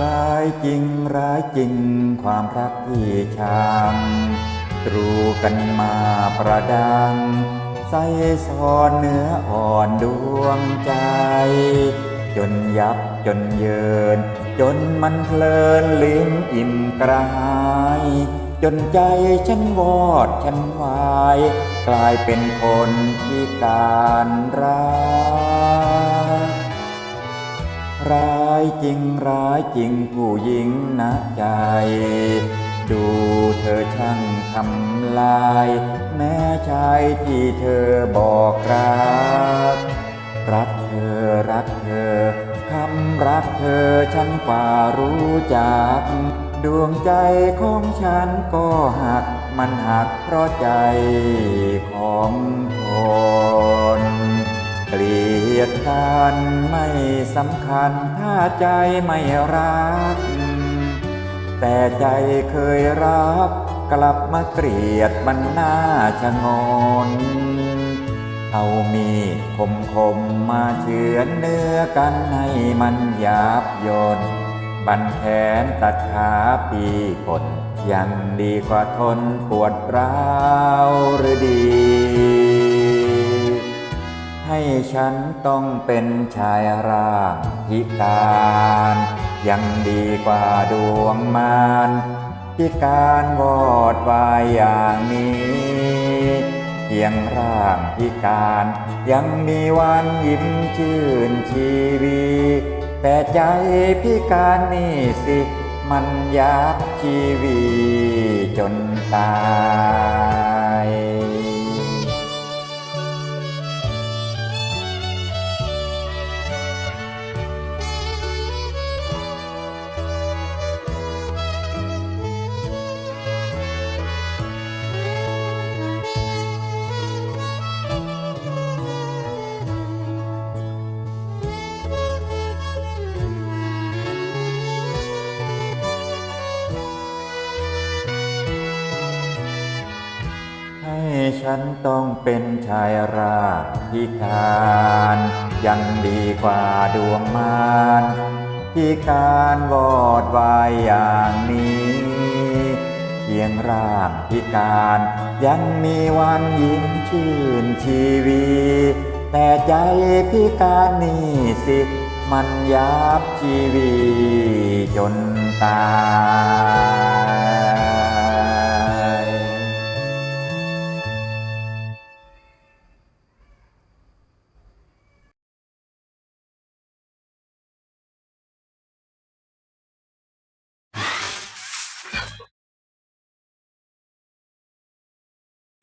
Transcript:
ร้ายจริงร้ายจริงความรักที่ชังตรูกันมาประดังใส่ซอนเนื้ออ่อนดวงใจ จนยับจนเยิน จนมันเพลินลิ้มอิ่มกระหาย จนใจฉันวอดฉันวาย กลายเป็นคนพิการรัก จริงร้ายจริงผู้หญิงนะใจ ดูเธอช่างทำลาย แม้ชายที่เธอบอกรัก รักเธอรักเธอคำรักเธอฉันกว่ารู้จัก ดวงใจของฉันก็หักมันหักเพราะใจของคน เกลียดกันไม่สำคัญถ้าใจไม่รัก แต่ใจเคยรัก กลับมาเกลียดมันน่าชะงน เอามีดคมคมๆมาเฉือนเนื้อกันให้มันหยาบยนบันแขนตัดขาปีกดยังดีกว่าทนปวดร้าวหรือดี ฉันต้องเป็นชายร่างพิการ ยังดีกว่าดวงมารพิการวอดวายอย่างนี้เพียงร่างพิการยังมีวันยิ้มชื่นชีวีแต่ใจพิการนี่สิ มันยับชีวีจนตาย ฉันต้องเป็นชายราพิการยังดีกว่าดวงมารพิการวอดวายอย่างนี้เพียงร่างพิการยังมีวันยิ้มชื่นชีวีแต่ใจพิการนี่สิมันยับชีวีจนตาย